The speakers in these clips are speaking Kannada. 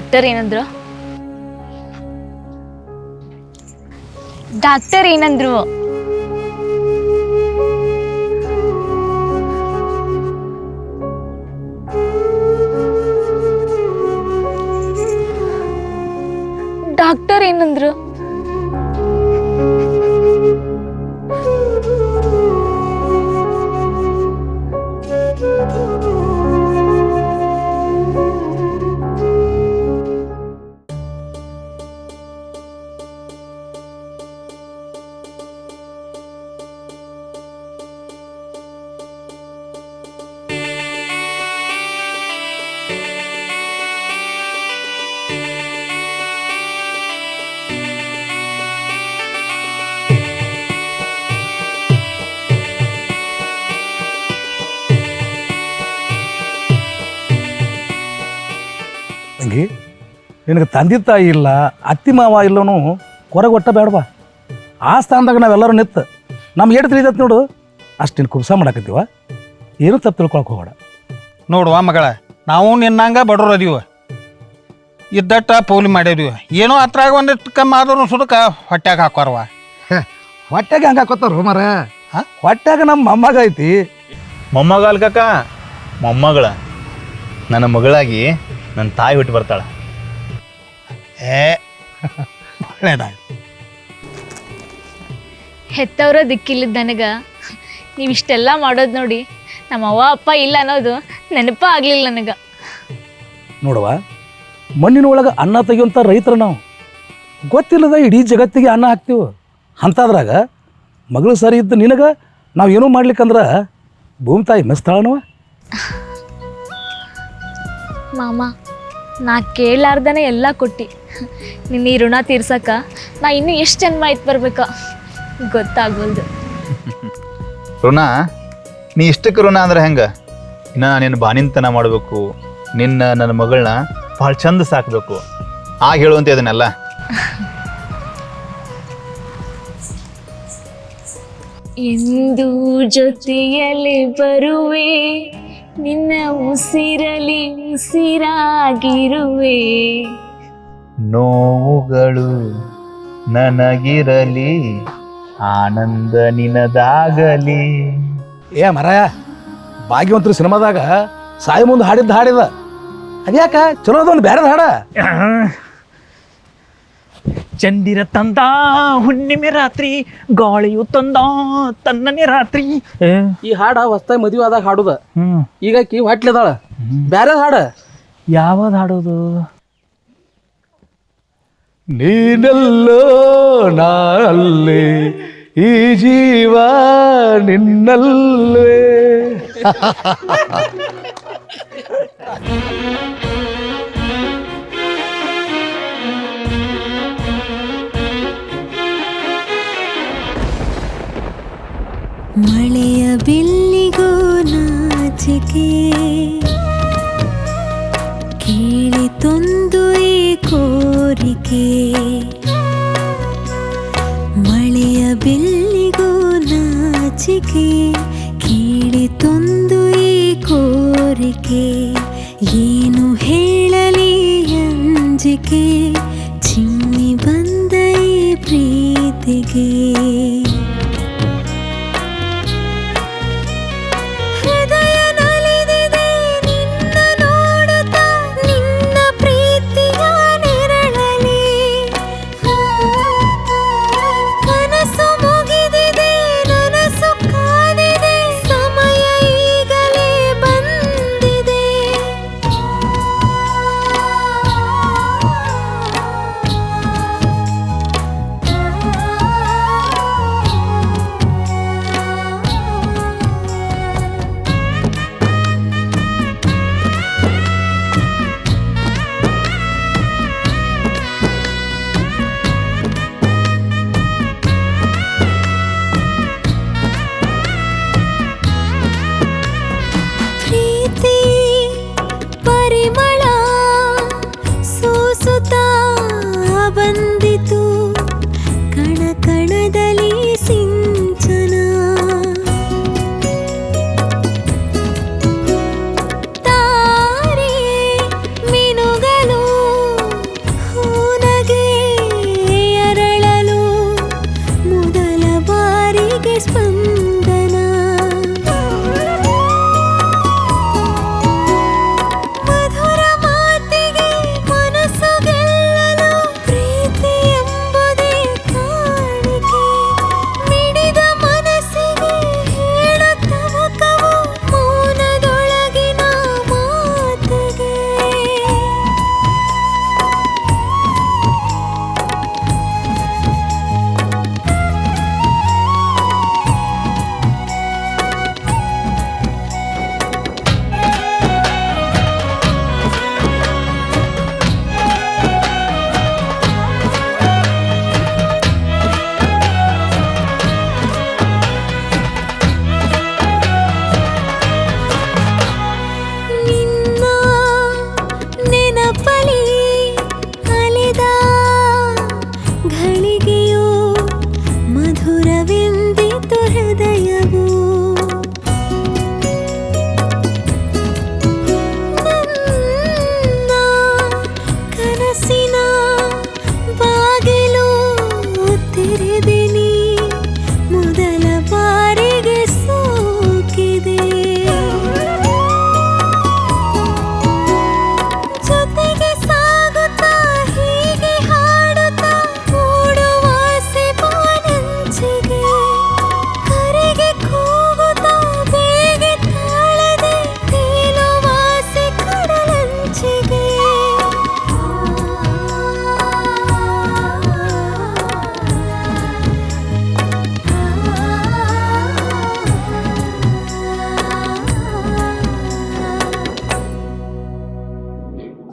ಡಾಕ್ಟರ್ ಏನಂದ್ರು? ಡಾಕ್ಟರ್ ಏನಂದ್ರು? ತಂಗಿ ನಿನಗೆ ತಂದೆ ತಾಯಿ ಇಲ್ಲ ಅತ್ತಿ ಮಾವ ಇಲ್ಲನು ಹೊರಗೆ ಒಟ್ಟ ಬೇಡವಾ ಆ ಸ್ಥಾನದಾಗ ನಾವೆಲ್ಲರೂ ನಿತ್ತು ನಮ್ಗೆ ಹೆಡ್ ತಿಳಿದೈತೆ ನೋಡು? ಅಷ್ಟು ನೀನು ಕುಬ್ಸ ಮಾಡಕತ್ತೀವ? ಏನು ತಪ್ಪು ತಿಳ್ಕೊಳಕ್ಕೆ ಹೋಗೋಣ ನೋಡುವ ಮಗಳ ನಾವು ನಿನ್ನಂಗ ಬಡವ್ರು ಅದೀವ. ಇದ್ದಟ್ಟ ಪೌಲಿ ಮಾಡಿದೀವ ಏನೋ ಹತ್ರಾಗ ಒಂದಿಷ್ಟು ಕಮ್ಮಿ ಆದ್ರೂ ಸುದಕ ಹೊಟ್ಯಾಗ ಹಾಕೋರ್ವ. ಹೊಟ್ಟೆಗೆ ಹಂಗೆ ಹಾಕೋತಾರ ಮರ ಹಾ? ಹೊಟ್ಯಾಗ ನಮ್ಮ ಮೊಮ್ಮಗ ಐತಿ. ಮೊಮ್ಮಗ ಅಲ್ ಮೊಮ್ಮಗಳ. ನನ್ನ ಮಗಳಾಗಿ ನನ್ನ ತಾಯಿ ಹುಟ್ಟು ಬರ್ತಾಳೆ. ಏ ಒಳ್ಳೇದಾಯ್ತು. ಹೆತ್ತವರೋ ದಿಕ್ಕಿಲ್ಲದ ನನಗ ನೀವಿಷ್ಟೆಲ್ಲ ಮಾಡೋದು ನೋಡಿ ನಮ್ಮ ಅವ್ವ ಅಪ್ಪ ಇಲ್ಲ ಅನ್ನೋದು ನೆನಪ ಆಗ್ಲಿಲ್ಲ ನನಗೆ. ನೋಡುವ ಮಣ್ಣಿನ ಒಳಗೆ ಅನ್ನ ತೆಗಿಯುವಂಥ ರೈತರು ನಾವು. ಗೊತ್ತಿಲ್ಲದ ಇಡೀ ಜಗತ್ತಿಗೆ ಅನ್ನ ಹಾಕ್ತೀವಿ? ಅಂಥದ್ರಾಗ ಮಗಳು ಸರಿ ಇದ್ದು ನಿನಗೆ ನಾವು ಏನೂ ಮಾಡ್ಲಿಕ್ಕಂದ್ರೆ ಭೂಮಿ ತಾಯಿ ಮೆಸ್ತಾಳನವ ಮಾಮ ನಾ ಕೇಳಾರ್ದನೆ ಎಲ್ಲ ಕೊಟ್ಟಿ. ನಿನ್ನ ಈ ಋಣ ತೀರ್ಸಕ್ಕ ನಾ ಇನ್ನೂ ಎಷ್ಟು ಜನ್ಮ ಆಯ್ತು ಬರ್ಬೇಕ? ಗೊತ್ತಾಗ್ಬೋದು ಋಣ? ನೀ ಇಷ್ಟಕ್ಕೆ ಋಣ ಅಂದ್ರೆ ಹೆಂಗೆ? ಇನ್ನು ನಿನ್ನ ಬಾನಿಂತನ ಮಾಡಬೇಕು? ನಿನ್ನ ನನ್ನ ಮಗಳನ್ನ ಭಾಳ ಚಂದ ಸಾಕಬೇಕು. ಆಗ ಹೇಳುವಂತೆ ಅದನ್ನೆಲ್ಲ. ಎಂದು ಜೊತೆಯಲ್ಲಿ ಬರುವೆ. ನಿನ್ನ ಉಸಿರಲಿ ಉಸಿರಾಗಿರುವೆ. ನೋವುಗಳು ನನಗಿರಲಿ ಆನಂದ ನಿನದಾಗಲಿ. ಏ ಮರಾಯ ಭಾಗ್ಯವಂತರು ಸಿನಿಮಾದಾಗ ಸಾಯಿ ಮುಂದೆ ಹಾಡಿದ್ದು ಹಾಡಿದ. ಅದ್ಯಾಕ? ಚಲೋ ಅದೊಂದು ಬೇರೆ ಹಾಡ. ಚಂದಿರ ತಂದ ಹುಣ್ಣಿಮೆ ರಾತ್ರಿ ಗಾಳಿಯು ತಂದ ತನ್ನನೆ ರಾತ್ರಿ. ಈ ಹಾಡ ಹೊಸ್ತಾಗಿ ಮದುವೆ ಆದಾಗ ಹಾಡುದ. ಹ್ಮ್. ಈಗ ಕಿ ಹೊಟ್ಲಿದಾಳ ಬ್ಯಾರೆ ಹಾಡ. ಯಾವಾಗ ಹಾಡೋದು? ನೀನೆಲ್ಲೋ ನಾಲ್ಲೇ ಈ ಜೀವ ನಿನ್ನಲ್ಲೇ. ಮಳೆಯ ಬಿಲ್ಲಿಗೂ ನಾಚಿಕೆ. ಕೇಳಿತೊಂದು ಈ ಕೋರಿಕೆ. ಮಳೆಯ ಬಿಲ್ಲಿಗೂ ನಾಚಿಕೆ. ಕೇಳಿತೊಂದು ಈ ಕೋರಿಕೆ. ಏನು ಹೇಳಲಿ ಅಂಜಿಕೆ. ಚಿಮ್ಮಿ ಬಂದ ಈ ಪ್ರೀತಿಗೆ.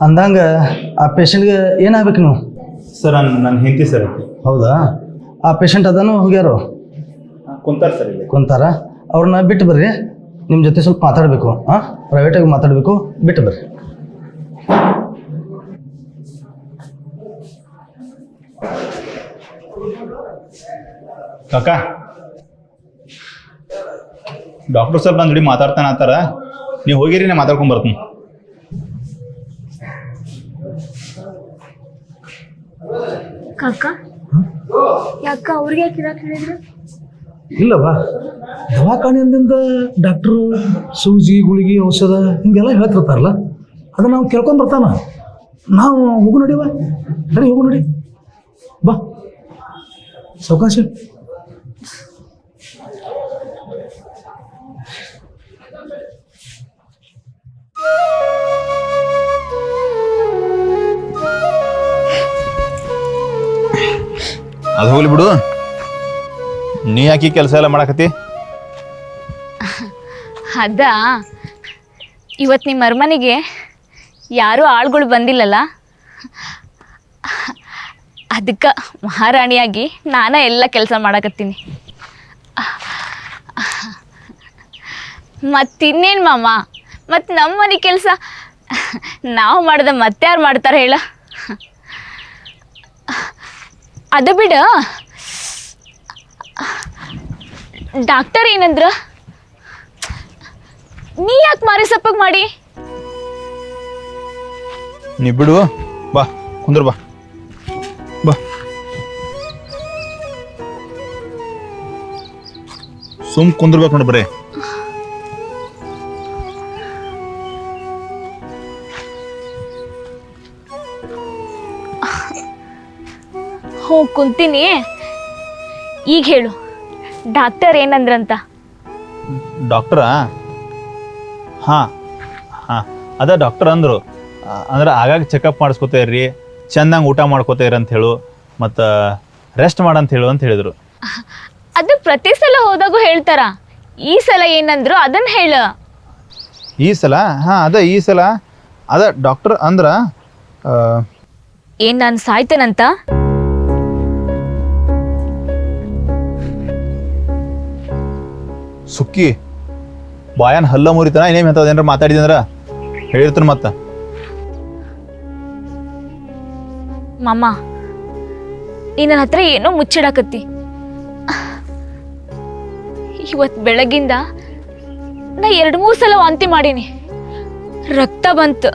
ಅಂದಂಗ ಆ ಪೇಷಂಟ್ಗೆ ಏನಾಗ್ಬೇಕು ನೀವು? ಸರ್ ನನ್ನ ಹೆಂಡತಿ ಸರ್ ಹೌದಾ? ಆ ಪೇಷಂಟ್ ಅದನ್ನು ಹೋಗ್ಯಾರು ಕುಂತಾರ ಸರ್ ಇಲ್ಲಿ. ಕುಂತಾರ? ಅವ್ರನ್ನ ಬಿಟ್ಟು ಬರ್ರಿ. ನಿಮ್ಮ ಜೊತೆ ಸ್ವಲ್ಪ ಮಾತಾಡಬೇಕು. ಹಾಂ ಪ್ರೈವೇಟಾಗಿ ಮಾತಾಡಬೇಕು. ಬಿಟ್ಟು ಬರ್ರಿ. ಕಾಕ? ಡಾಕ್ಟರ್ ಸರ್ ಜೋಡಿ ಮಾತಾಡ್ತಾನೆ ಆತಾರ ನೀವು ಹೋಗಿರಿ ನಾ ಮಾತಾಡ್ಕೊಂಡ್ ಬರ್ತೀನಿ. ಕಾಕ ಯಾಕ ಅವ್ರಿಗೆ ಯಾಕೆ ಹೇಳಿದ್ರು? ಇಲ್ಲವಾ ದವಾಖಾನೆಯಿಂದ ಡಾಕ್ಟ್ರು, ಸೂಜಿ, ಗುಳಿಗೆ, ಔಷಧ, ಹಿಂಗೆಲ್ಲ ಹೇಳ್ತಿರ್ತಾರಲ್ಲ, ಅದನ್ನ ನಾವು ಕೇಳ್ಕೊಂಡ್ ಬರ್ತಾನ. ನಾವು ಹೋಗು ನಡಿ ಹೋಗು ನೋಡಿ. ಬಾ. ಸೌಕಾಶ ಅದು ಹೋಗ್ಲಿ ಬಿಡು. ನೀ ಯಾಕೆ ಕೆಲಸ ಎಲ್ಲ ಮಾಡಕತ್ತಿ? ಅದ ಇವತ್ತು ನಿಮ್ಮ ಅರಮನೆಗೆ ಯಾರೂ ಆಳುಗಳು ಬಂದಿಲ್ಲಲ್ಲ? ಅದಕ್ಕೆ ಮಹಾರಾಣಿಯಾಗಿ ನಾನ ಎಲ್ಲ ಕೆಲಸ ಮಾಡಕತ್ತೀನಿ. ಮತ್ತಿನ್ನೇನು ಮಾಮ? ಮತ್ತು ನಮ್ಮ ಮನೆ ಕೆಲಸ? ನಾವು ಮಾಡ್ದೆ ಯಾರು ಮಾಡ್ತಾರೆ ಹೇಳ? ಅದು ಬಿಡ. ಡಾಕ್ಟರ್ ಏನಂದ್ರ? ನೀ ಯಾಕೆ ಮಾರಿ ಸಪ್ಪಗ್ ಮಾಡಿ? ನೀ ಬಿಡು, ಬಾ, ಕುಂದ್ರ ಬಾ. ಬಾ. ಸುಮ್ ಕುಂದ್ರಬೇಕು ನೋಡಿ ಬರೇ. ಕುಂತೀನಿ. ಈಗ ಹೇಳು ಡಾಕ್ಟರ್ ಏನಂದ್ರಂತ? ಡಾಕ್ಟರಾ? ಹಾಂ ಹಾಂ ಅದ ಡಾಕ್ಟರ್ ಅಂದರು. ಅಂದ್ರೆ ಆಗಾಗ ಚೆಕಪ್ ಮಾಡಿಸ್ಕೊತೇರಿ ಚಂದಂಗೆ ಊಟ ಮಾಡ್ಕೋತೇರಿ ಅಂತ ಹೇಳು ಮತ್ತು ರೆಸ್ಟ್ ಮಾಡಂತ ಹೇಳು ಅಂತ ಹೇಳಿದರು. ಅದು ಪ್ರತಿ ಸಲ ಹೋದಾಗೂ ಹೇಳ್ತಾರ? ಈ ಸಲ ಏನಂದ್ರು ಅದನ್ನ ಹೇಳ. ಈ ಸಲ? ಹಾಂ ಅದ ಈ ಸಲ. ಅದ ಡಾಕ್ಟರ್ ಅಂದ್ರ ಏನ್ ನಾನು ಸಾಯ್ತೇನಂತ? ಸುಕ್ಕಿ ಬಾಯನ್ ಹಲ್ಲ ಮುರಿತನ ಇನ್ನೇನು ಎಂಥದ್ದು ಏನಾರ ಮಾತಾಡಿದಂದ್ರ ಹೇಳಿರ್ತಾನೆ ಮತ್ತೆ. ಮಾಮ ನೀ ನನ್ನ ಹತ್ರ ಏನೋ ಮುಚ್ಚಿಡಕತ್ತಿ. ಇವತ್ತು ಬೆಳಗಿಂದ ನಾ ಎರಡು ಮೂರು ಸಲ ವಾಂತಿ ಮಾಡೀನಿ. ರಕ್ತ ಬಂತು.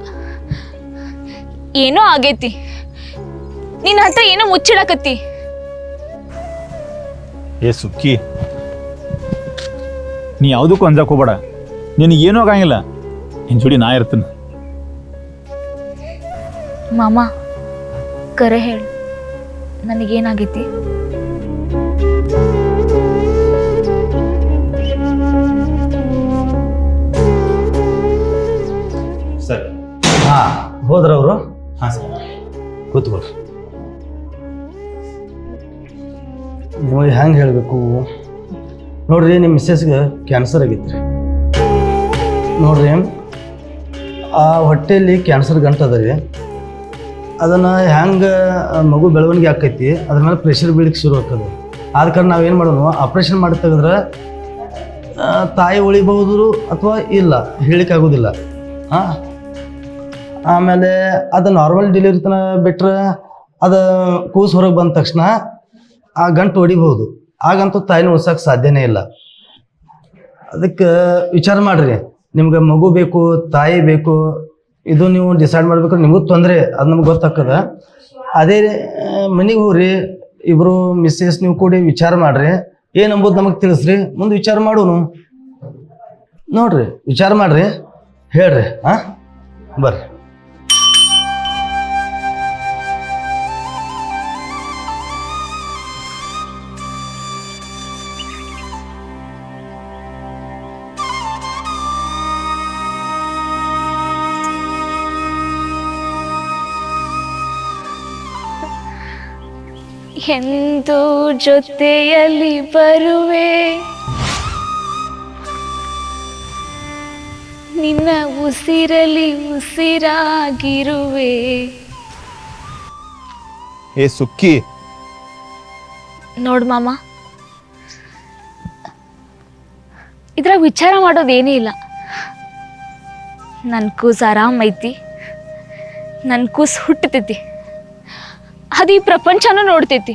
ಏನೋ ಆಗೈತಿ. ನಿನ್ನ ಹತ್ರ ಏನೋ ಮುಚ್ಚಿಡಕತ್ತಿ. ಏ ಸುಕ್ಕಿ ನೀ ಯಾವುದಕ್ಕೂ ಅಂಜಕ್ಕೆ ಹೋಗ್ಬೇಡ. ನಿನಗೇನೂ ಆಗಂಗಿಲ್ಲ. ನಿನ್ನ ಜೋಡಿ ನಾ ಇರ್ತೀನಿ. ಮಾಮ ಕರೆ ಹೇಳು. ನನಗೇನಾಗೈತಿ? ಮಿಸ್ಸಸ್ಗೆ ಕ್ಯಾನ್ಸರ್ ಆಗೈತ್ರಿ. ನೋಡ್ರಿ ಆ ಹೊಟ್ಟೆಯಲ್ಲಿ ಕ್ಯಾನ್ಸರ್ ಗಂಟು ಅದ ರೀ. ಅದನ್ನು ಹೆಂಗೆ ಮಗು ಬೆಳವಣಿಗೆ ಆಕೈತಿ, ಅದ್ರ ಮೇಲೆ ಪ್ರೆಷರ್ ಬೀಳಕ್ಕೆ ಶುರು ಆಗ್ತದೆ. ಆದ ಕಾರಣ ನಾವೇನು ಮಾಡೋಣ ಆಪ್ರೇಷನ್ ಮಾಡಿ ತೆಗೆದ್ರೆ ತಾಯಿ ಉಳಿಬಹುದು ಅಥವಾ ಇಲ್ಲ ಹೇಳಿಕ್ಕಾಗೋದಿಲ್ಲ ಹಾಂ ಆಮೇಲೆ ಅದು ನಾರ್ಮಲ್ ಡೆಲಿವರಿ ತನ ಬಿಟ್ಟರೆ ಅದು ಕೂಸು ಹೊರಗೆ ಬಂದ ತಕ್ಷಣ ಆ ಗಂಟು ಹೊಡಿಬಹುದು. ಆಗಂತೂ ತಾಯಿನ ಉಳ್ಸೋಕೆ ಸಾಧ್ಯನೇ ಇಲ್ಲ. ಅದಕ್ಕೆ ವಿಚಾರ ಮಾಡಿರಿ. ನಿಮ್ಗೆ ಮಗು ಬೇಕು, ತಾಯಿ ಬೇಕು, ಇದು ನೀವು ಡಿಸೈಡ್ ಮಾಡ್ಬೇಕು, ನಿಮಗೂ ತೊಂದರೆ, ಅದು ನಮ್ಗೆ ಗೊತ್ತಾಗ್ತದ. ಅದೇ ಮನೆಗೆ ಹೋಗ್ರಿ ಇಬ್ಬರು ಮಿಸ್ಸಸ್ ನೀವು ಕೂಡಿ ವಿಚಾರ ಮಾಡ್ರಿ. ಏನು ಅಂಬುದು ನಮಗೆ ತಿಳಿಸ್ರಿ. ಮುಂದೆ ವಿಚಾರ ಮಾಡೋನು. ನೋಡ್ರಿ, ವಿಚಾರ ಮಾಡ್ರಿ, ಹೇಳ್ರಿ ಹಾಂ ಬರ್ರಿ. ಎಂದು ಜೊತೆಯಲ್ಲಿ ಬರುವೆ. ನಿನ್ನ ಉಸಿರಲಿ ಉಸಿರಾಗಿರುವೆ. ಏ ಸುಕ್ಕಿ. ನೋಡ್ ಮಾಮ. ಇದ್ರಾಗ ವಿಚಾರ ಮಾಡೋದೇನೇ ಇಲ್ಲ. ನನ್ನ ಕೂಸು ಆರಾಮ್ ಐತಿ. ನನ್ನ ಕೂಸು ಹುಟ್ಟತೈತಿ ಅದು ಈ ಪ್ರಪಂಚನೂ ನೋಡ್ತೈತಿ.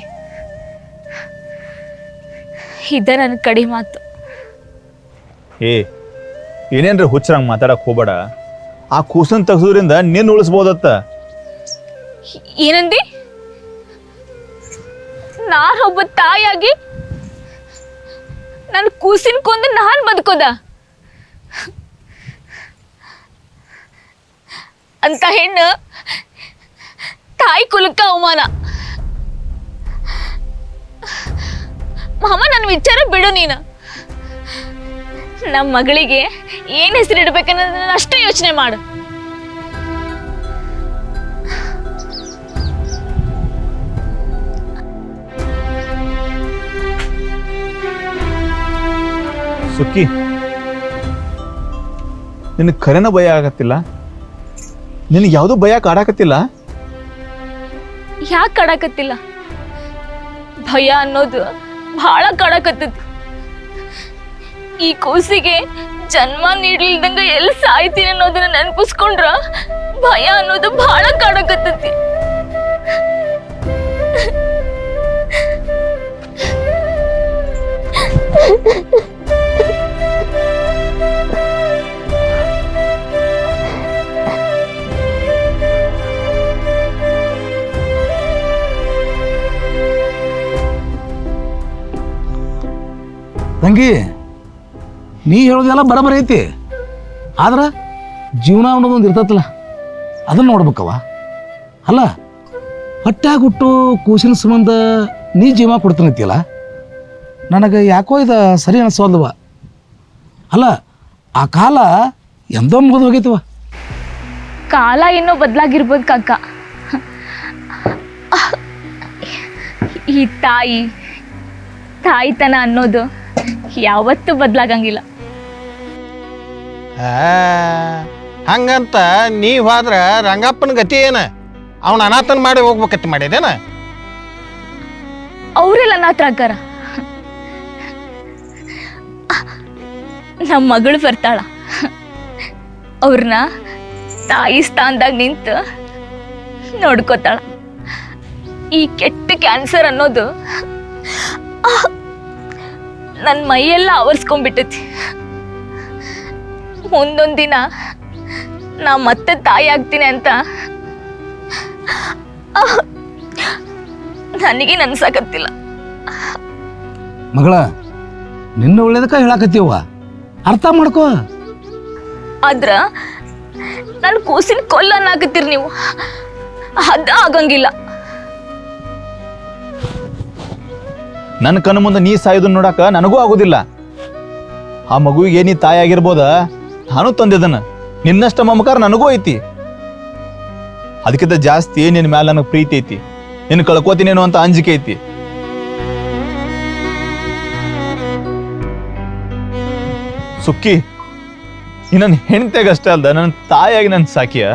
ಇದ ನನ್ನ ಕಡಿ ಮಾತು. ಏ ಏನೇನ್ರ ಹುಚ್ಚರಂಗ್ ಮಾತಾಡಕ್ ಹೋಗ್ಬೇಡ. ಆ ಕೂಸನ್ ತೆಗ್ಸೋದ್ರಿಂದ ನಿನ್ನ ಉಳಿಸ್ಬೋದತ್ತ. ಏನಂದಿ? ನಾನೊಬ್ಬ ತಾಯಿಯಾಗಿ ನನ್ನ ಕೂಸಿನ ಕೊಂದು ನಾನು ಬದುಕೋದ? ಅಂತ ಹೆಣ್ಣು ತಾಯಿ ಕುಲಕ್ಕ ಅವಮಾನ. ಮಾಮ, ನನ್ನ ವಿಚಾರ ಬಿಡು ನೀನು. ನಮ್ಮ ಮಗಳಿಗೆ ಏನು ಹೆಸರು ಇಡ್ಬೇಕನ್ನೋದನ್ನ ಅಷ್ಟೇ ಯೋಚನೆ ಮಾಡು. ಸುಕ್ಕಿ ನಿನ್ನ ಕರೆನ ಭಯ ಆಗತ್ತಿಲ್ಲ? ನಿನಗೆ ಯಾವುದೂ ಭಯ ಕಾಡಾಕತ್ತಿಲ್ಲ ಯಾಕೆ ಕಡಕತ್ತಿಲ್ಲ? ಭಯ ಅನ್ನೋದು ಭಾಳ ಕಡಕತ್ತೈತಿ. ಈ ಕೂಸಿಗೆ ಜನ್ಮ ನೀಡ್ಲಿಲ್ದಂಗ ಎಲ್ಲಿ ಸಾಯ್ತೀನಿ ಅನ್ನೋದನ್ನ ನೆನಪಿಸ್ಕೊಂಡ್ರ ಭಯ ಅನ್ನೋದು ಭಾಳ ಕಡಕತ್ತೈತಿ. ತಂಗಿ ನೀ ಹೇಳೋದೆಲ್ಲ ಬರಬರ ಐತಿ. ಆದ್ರೆ ಜೀವನ ಅನ್ನೋದೊಂದು ಇರ್ತೈತಲ್ಲ, ಅದನ್ನ ನೋಡ್ಬೇಕವ ಅಲ್ಲ ಹೊಟ್ಟಾಗಿ ಹುಟ್ಟು ಕೂಸಿನ ಸಂಬಂಧ ನೀ ಜೀವ ಕೊಡ್ತಾನೈತಿಯಲ್ಲ ನನಗೆ ಯಾಕೋ ಇದು ಸರಿ ಅನಿಸೋಲ್ವ ಅಲ್ಲ, ಆ ಕಾಲ ಎಂದೋ ಮುಗಿದು ಹೋಗೈತವ ಕಾಲ ಇನ್ನೂ ಬದಲಾಗಿರ್ಬೋದು ಕಾಕ. ಈ ತಾಯಿ, ತಾಯಿತನ ಅನ್ನೋದು. ಯಾವತ್ತೂ ಬದಲಾಗಂಗಿಲ್ಲ. ಹಂಗಂತ ನೀವ್ ಹೋದ್ರ ರಂಗಪ್ಪನ ಗತಿ ಏನ? ಅವನ ಅನಾಥನ್ ಮಾಡಿ ಹೋಗ್ಬೇಕತ್ ಮಾಡಿದೇನ? ಅವರೆಲ್ಲ ನಾತ್ರಾಕಾರ ನಮ್ಮ ಮಗಳು ಬರ್ತಾಳ. ಅವ್ರನ್ನ ತಾಯಿ ಸ್ಥಾನದಾಗ ನಿಂತು ನೋಡ್ಕೋತಾಳ. ಈ ಕೆಟ್ಟ ಕ್ಯಾನ್ಸರ್ ಅನ್ನೋದು ನನ್ನ ಮೈಯೆಲ್ಲ ಆವರಿಸ್ಕೊಂಡ್ಬಿಟ್ಟೈತಿ. ಮುಂದೊಂದು ದಿನ ನಾ ಮತ್ತೆ ತಾಯಿ ಆಗ್ತೀನಿ ಅಂತ ನನಗೆ ಅನ್ಸಕತ್ತಿಲ್ಲ ಮಗಳ ನಿನ್ನ ಒಳ್ಳೇದಕ್ಕ ಹೇಳಾಕತ್ತೀವ ಅರ್ಥ ಮಾಡ್ಕೋ. ಆದ್ರ ನನ್ನ ಕೂಸಿನ ಕೊಲ್ಲನ್ನಾಗತ್ತೀರಿ ನೀವು. ಅದ ಆಗಂಗಿಲ್ಲ. ನನ್ನ ಕಣ್ಣು ಮುಂದೆ ನೀ ಸಾಯೋದನ್ನ ನೋಡಾಕ ನನಗೂ ಆಗೋದಿಲ್ಲ. ಆ ಮಗುವಿಗೆ ನೀ ತಾಯಿ ಆಗಿರ್ಬೋದ? ನಾನು ತಂದಿದ್ದನ ನಿನ್ನಷ್ಟ ಮಮಕಾರ ನನಗೂ ಐತಿ. ಅದಕ್ಕಿಂತ ಜಾಸ್ತಿ ನಿನ್ನ ಮ್ಯಾಲೆ ನನಗೆ ಪ್ರೀತಿ ಐತಿ. ನಿನ್ನ ಕಳ್ಕೋತೀನೇನು ಅಂತ ಅಂಜಿಕೆ ಐತಿ. ಸುಕ್ಕಿ ಈ ನನ್ನ ಹೆಂಡತಿಯಾಗ ಅಷ್ಟೇ ಅಲ್ದ ನನ್ನ ತಾಯಿಯಾಗಿ ನನ್ನ ಸಾಕಿಯ?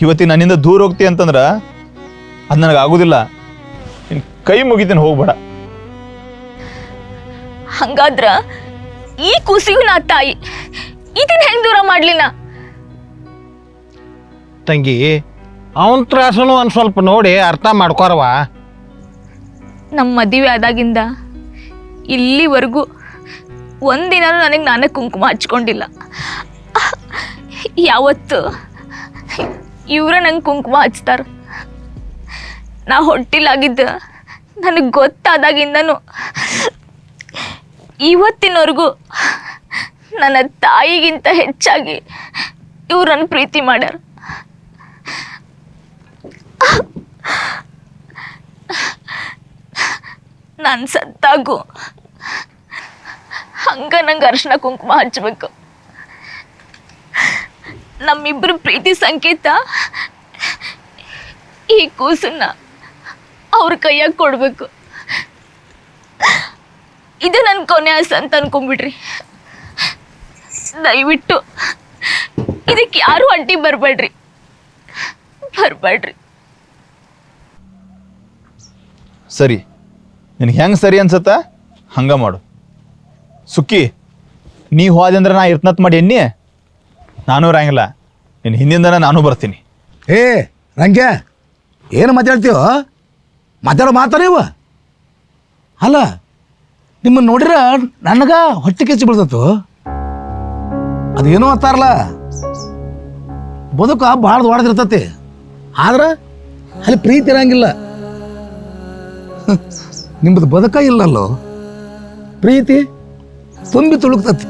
ಇವತ್ತಿ ನನ್ನಿಂದ ದೂರ ಹೋಗ್ತಿ ಅಂತಂದ್ರ ಅದು ನನಗೆ ಆಗುದಿಲ್ಲ. ಕೈ ಮುಗಿತೀನಿ ಹೋಗ್ಬೇಡ. ಹಂಗಾದ್ರ ಈ ಕುಸಿಯು ನಾ ತಾಯಿ ಇದನ್ನ ಹೆಂಗ್ ದೂರ ಮಾಡ್ಲಿನ? ತಂಗಿ ಅವನ ತ್ರಾಸನು ಒಂದು ಸ್ವಲ್ಪ ನೋಡಿ ಅರ್ಥ ಮಾಡ್ಕೊರವ ನಮ್ಮ ಮದುವೆ ಆದಾಗಿಂದ ಇಲ್ಲಿವರೆಗೂ ಒಂದಿನೂ ನನಗೆ ನಾನೇ ಕುಂಕುಮ ಹಚ್ಕೊಂಡಿಲ್ಲ. ಯಾವತ್ತು ಇವರ ನಂಗೆ ಕುಂಕುಮ ಹಚ್ತಾರ? ನಾ ಹೊಟ್ಟಿಲಾಗಿದ್ದ ನನಗೆ ಗೊತ್ತಾದಾಗಿಂದನು ಇವತ್ತಿನವರೆಗೂ ನನ್ನ ತಾಯಿಗಿಂತ ಹೆಚ್ಚಾಗಿ ಇವ್ರು ನನ್ನ ಪ್ರೀತಿ ಮಾಡ್ಯಾರ. ನಾನು ಸತ್ತಾಗು ಹಂಗ ನಂಗೆ ಅರ್ಶಿನ ಕುಂಕುಮ ಹಚ್ಚಬೇಕು ನಮ್ಮಿಬ್ಬರು ಪ್ರೀತಿ ಸಂಕೇತ ಈ ಕೂಸನ್ನ ಅವ್ರ ಕೈಯಾಗ ಕೊಡ್ಬೇಕು. ಇದು ನನ್ನ ಕೊನೆ ಆಸೆ ಅಂತ ಅನ್ಕೊಂಬಿಡ್ರಿ ದಯವಿಟ್ಟು ಇದಕ್ಕೆ ಯಾರು ಅಂಟಿ ಬರ್ಬೇಡ್ರಿ. ಬರ್ಬೇಡ್ರಿ. ಸರಿ ನಿನಗೆ ಹೆಂಗೆ ಸರಿ ಅನ್ಸತ್ತ? ಹಂಗ ಮಾಡು. ಸುಕ್ಕಿ ನೀ ಹೋದೆ ಅಂದ್ರೆ ನಾ ಇರ್ತನತ್ ಮಾಡಿ ಎಣ್ಣಿ? ನಾನು ರಂಗಿಲ್ಲ ನಿನ್ನ ಹಿಂದಿಂದನ ನಾನು ಬರ್ತೀನಿ. ಏ ರಂಗ ಏನು ಮಾತಾಡ್ತೀವೋ ಮಾತಾಡೋ ಮಾತಾರೇವ ಅಲ್ಲ ನಿಮ್ಮನ್ನು ನೋಡಿರ ನನಗ ಹೊಟ್ಟೆ ಕೆಚ್ಚಿ ಬೀಳ್ತತ್ತು ಅದೇನೋ ಅಂತಾರಲ್ಲ, ಬದುಕ ಭಾಳ ದೊಡ್ಡದಿರ್ತತಿ. ಆದ್ರೆ ಅಲ್ಲಿ ಪ್ರೀತಿ ಇರಂಗಿಲ್ಲ. ನಿಮ್ಮದು ಬದುಕ ಇಲ್ಲಲ್ಲೋ, ಪ್ರೀತಿ ತುಂಬಿ ತುಳುಕ್ತತಿ.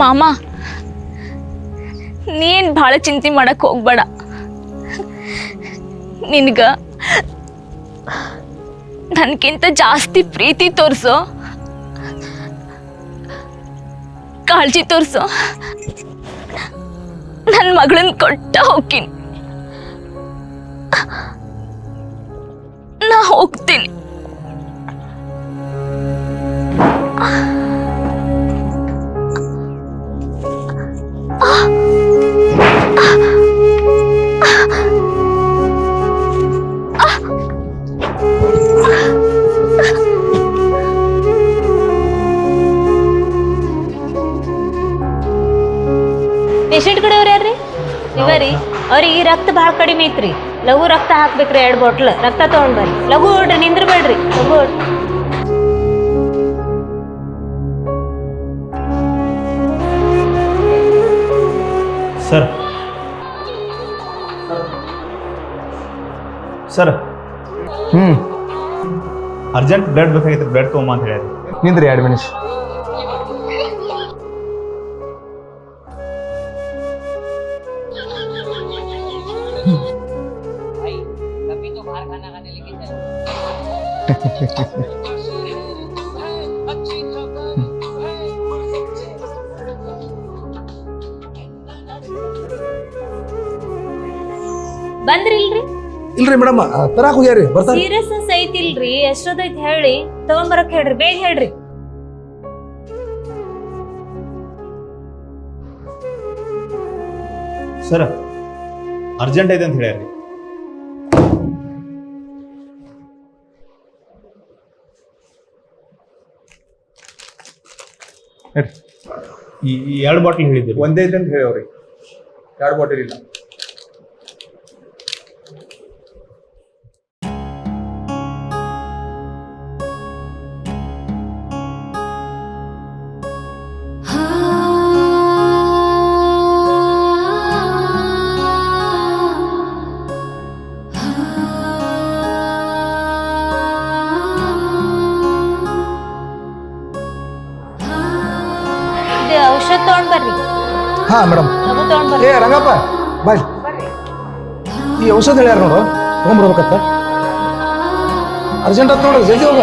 ಮಾಮ, ನೀನು ಭಾಳ ಚಿಂತೆ ಮಾಡಕ್ಕೆ ಹೋಗ್ಬೇಡ. ನಿನ್ಗ ನನಗಿಂತ ಜಾಸ್ತಿ ಪ್ರೀತಿ ತೋರ್ಸು. ಕಾಳಜಿ ತೋರ್ಸು. ನನ್ನ ಮಗಳನ್ನ ಕೊಟ್ಟ ಹೋಗ್ತೀನಿ. ನಾ ಹೋಗ್ತೀನಿ. ಐತ್ರಿ ಲಘು ರಕ್ತ ಹಾಕ್ಬೇಕ್ರಿ ಎರಡು ಬಾಟ್ಲ್ ರಕ್ತ ತಗೊಂಡ್ ಬರ್ರಿ. ಲಘು ಓಡ್ರಿ ನಿಂದ್ರಬೇಡ್ರಿ. ಲಘು ಓಡ್ರಿ ಸರ್. ಸರ್. ಹ್ಞೂ ಅರ್ಜೆಂಟ್ ಬ್ಲಡ್ ಬೇಕಾಗಿತ್ತು ಬ್ಲಡ್ ತೊಗೊಂಬ ಅಂತ ಹೇಳಿ ನಿಂದ್ರಿ ಎರಡು ಮಿನಿಟ್ ಬಂದ್ರಿಲ್ರಿ? ಇಲ್ರಿ ಮೇಡಮ್ ತರಾಕ್ ಹೋಗ್ಯಾರಿ ಬರ್ತಾರ ಸೀರಿಯಸ್ನೆಸ್ ಐತಿಲ್ರಿ ಎಷ್ಟೊತ್ತೈತಿ ಹೇಳಿ ತಗೊಂಬರಕ್ ಹೇಳ್ರಿ ಬೇಗ ಹೇಳ್ರಿ. ಸರ್ ಅರ್ಜೆಂಟ್ ಐತೆ ಅಂತ ಹೇಳ್ಯಾರಿ ಎರಡು ಬಾಟಲ್ ಹೇಳಿದ್ದೀರಿ. ಒಂದೇ ಐತೆ ಅಂತ ಹೇಳವ್ರಿ ಎರಡು ಬಾಟಲ್ ಇಲ್ಲ. ಹಾಂ ಮೇಡಮ್ ಏ, ರಂಗಪ್ಪ ಬಾಯ್ ಈ ಔಷಧ ಹೇಳ್ಯಾರ ನೋಡು ತೊಗೊಂಬರ್ಬೇಕತ್ತ ಅರ್ಜೆಂಟ್ ಆತ್ ನೋಡು, ಜಲ್ದಿ ಹೋಗ.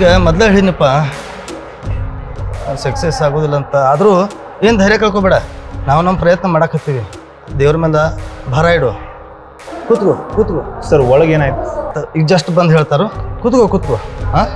ನಿನಗೆ ಮೊದಲೇ ಹೇಳಿನಪ್ಪ ಸಕ್ಸಸ್ ಆಗೋದಿಲ್ಲ ಅಂತ. ಆದರೂ ಏನು ಧೈರ್ಯ ಕಳ್ಕೊಬೇಡ ನಾವು ನಮ್ಮ ಪ್ರಯತ್ನ ಮಾಡಕತ್ತೀವಿ. ದೇವ್ರ ಮೇಲೆ ಭಾರ ಇಡು. ಕೂತ್ಕೋ ಕೂತ್ಕೋ. ಸರ್ ಒಳಗೇನಾಯ್ತು? ಈಗ ಜಸ್ಟ್ ಬಂದು ಹೇಳ್ತಾರೋ ಕೂತ್ಕೋ ಕೂತ್ಕೋ. ಹಾಂ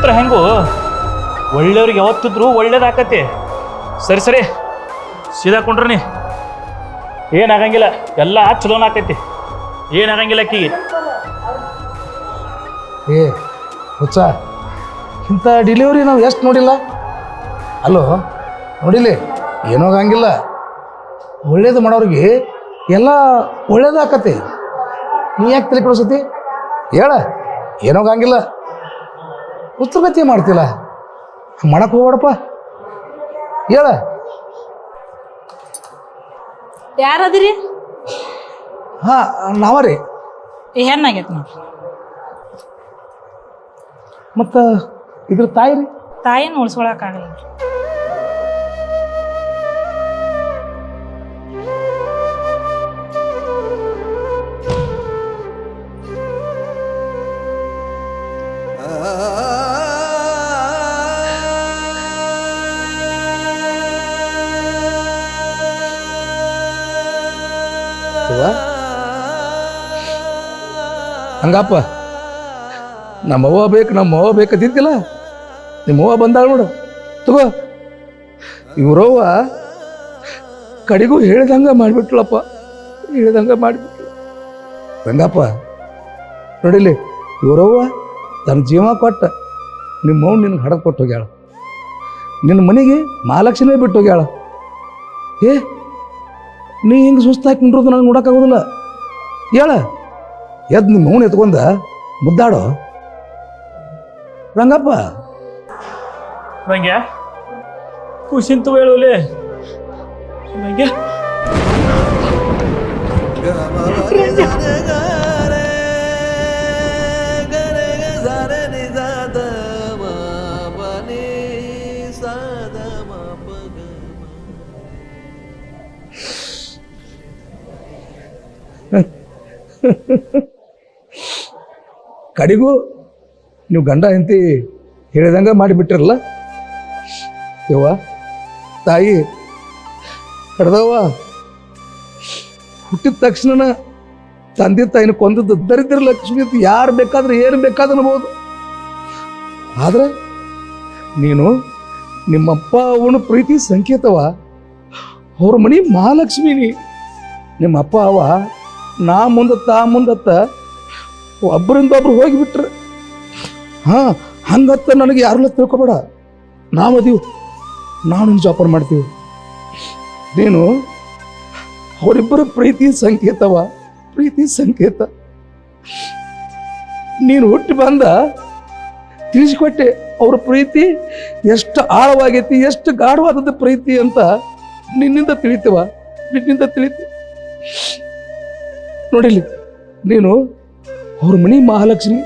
ಕೂತ್ರ ಹೆಂಗು? ಒಳ್ಳೆಯವ್ರಿಗೆ ಯಾವತ್ತಿದ್ರು ಒಳ್ಳೇದಾಕತಿ ಸರಿ ಸರಿ. ಸೀದಾ ಕೊಂಡ್ರಿ ಏನಾಗಂಗಿಲ್ಲ ಎಲ್ಲ ಚಲೋನ ಆಕೈತಿ. ಏನಾಗಂಗಿಲ್ಲ ಅಕ್ಕಿ ಏ, ಹುಚ್ಚ, ಇಂಥ ಡಿಲಿವರಿ ನಾವು ಎಷ್ಟು ನೋಡಿಲ್ಲ? ಅಲೋ, ನೋಡಿಲಿ, ಏನೋ ಆಗಂಗಿಲ್ಲ. ಒಳ್ಳೇದು ಮಾಡೋರಿಗೆ ಎಲ್ಲ ಒಳ್ಳೇದಾಕತಿ ನೀ ಯಾಕೆ ತಲೆ ಕೊಡಿಸತಿ? ಹೇಳ, ಏನೋ ಆಗಂಗಿಲ್ಲ. ಉತ್ತರಗತಿ ಮಾಡ್ತಿಲ್ಲ ಮಾಡಕ್ಕೆ ಹೋಗ್ಬೇಡಪ್ಪ. ಹೇಳ. ಯಾರದಿರಿ? ಹಾಂ ನಾವರಿ. ಹೆಣ್ಣಾಗೈತೆ ನೋಡ್ರಿ. ಮತ್ತು ಇದ್ರ ತಾಯಿ ರೀ ತಾಯಿನ ಉಳ್ಸ್ಕೊಳಕ್ಕಾಗಲ್ಲ ಹಂಗಪ್ಪ. ನಮ್ಮವ್ವ ಬೇಕು ನಮ್ಮವ್ವ ಬೇಕಂತಿದ್ದಿಲ್ಲ ನಿಮ್ಮವ್ವ ಬಂದಾಳ ನೋಡು. ತಗೋ. ಇವ್ರವ್ವ ಕಡೆಗೂ ಹೇಳ್ದಂಗ ಮಾಡಿಬಿಟ್ಲಪ್ಪ. ಹೇಳ್ದಂಗ ಮಾಡಿಬಿಟ್ಲು. ಹಂಗಪ್ಪ. ನೋಡಿಲಿ ಇವರವ್ವ ತನ್ನ ಜೀವ ಕೊಟ್ಟ. ನಿಮ್ಮವ್ವ ನಿನ್ಗೆ ಹಡದು ಕೊಟ್ಟು ಹೋಗ್ಯಾಳ. ನಿನ್ನ ಮನೆಗೆ ಮಹಾಲಕ್ಷ್ಮಿ ಬಿಟ್ಟು ಹೋಗ್ಯಾಳ. ಏ, ನೀ ಹಿಂಗೆ ಸುಸ್ತಾಕಿ ನಿಂಡ್ರದು ನನಗೆ ನೋಡೋಕ್ಕಾಗೋದಿಲ್ಲ. ಹೇಳ. ಎದ್ದು ನಿಮ್ಮ ಮೌನ ಎತ್ಕೊಂಡ ಮುದ್ದಾಡೋ? ರಂಗಪ್ಪ. ನಂಗೆ ಖುಷಿಂತು ha ನಂಗೆ ಕಡೆಗೂ ನೀವು ಗಂಡ ಹೆಂಡತಿ ಹೇಳಿದಂಗೆ ಮಾಡಿಬಿಟ್ಟಿರಲ್ಲ? ಯವ್ವ, ತಾಯಿ, ಕಡ್ದವ್ವ, ಹುಟ್ಟಿದ ತಕ್ಷಣ ತಂದೆ ತಾಯಿನ ಕೊಂದದ್ದು ದರಿದ್ರ ಲಕ್ಷ್ಮಿ ಯಾರು ಬೇಕಾದ್ರೆ ಏನು ಬೇಕಾದ್ರೆ ಅನ್ಬೋದು. ಆದ್ರೆ ನೀನು ನಿಮ್ಮಪ್ಪ ಅವನ ಪ್ರೀತಿ ಸಂಕೇತವ. ಅವ್ರ ಮನೆ ಮಹಾಲಕ್ಷ್ಮಿನಿ. ನಿಮ್ಮ ಅಪ್ಪ ಅವ ನಾ ಮುಂದತ್ತ ಮುಂದತ್ತ ಒಬ್ಬರಿಂದ ಒಬ್ರು ಹೋಗಿಬಿಟ್ರೆ ಹಾಂ, ಹಂಗತ್ತ ನನಗೆ ಯಾರಲ್ಲ ತಿಳ್ಕೊಬೇಡ. ನಾವು ಅದೀವಿ. ನಿನ್ನ ಜೋಪಾನ ಮಾಡ್ತೀವಿ. ನೀನು ಅವರಿಬ್ಬರ ಪ್ರೀತಿ ಸಂಕೇತವ? ಪ್ರೀತಿ ಸಂಕೇತ. ನೀನು ಹುಟ್ಟಿ ಬಂದ ತಿಳಿಸಿಕೊಟ್ಟೆ ಅವ್ರ ಪ್ರೀತಿ ಎಷ್ಟು ಆಳವಾಗೈತಿ, ಎಷ್ಟು ಗಾಢವಾದದ್ದು ಪ್ರೀತಿ ಅಂತ ನಿನ್ನಿಂದ ತಿಳಿತೀವ, ನಿನ್ನಿಂದ ತಿಳಿತಿ. ನೋಡಿಲಿ ನೀನು ಅವ್ರ ಮನಿ ಮಹಾಲಕ್ಷ್ಮಿ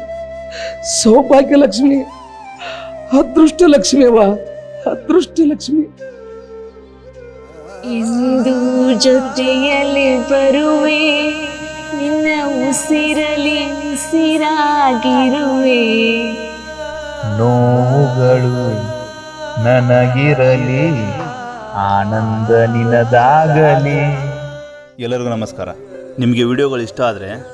ಸೌಭಾಗ್ಯ ಲಕ್ಷ್ಮಿ ಅದೃಷ್ಟ ಲಕ್ಷ್ಮಿ ಅವ ಅದೃಷ್ಟ ಲಕ್ಷ್ಮಿ. ಇಂದು ಜೊತೆಯಲ್ಲಿ ಬರುವೆ ನಿನ್ನ ಉಸಿರಲಿ ಉಸಿರಾಗಿರುವೆ. ನೋವುಗಳು ನನಗಿರಲಿ ಆನಂದ ನಿನದಾಗಲಿ. ಎಲ್ಲರಿಗೂ ನಮಸ್ಕಾರ. ನಿಮಗೆ ವಿಡಿಯೋಗಳು ಇಷ್ಟ ಆದರೆ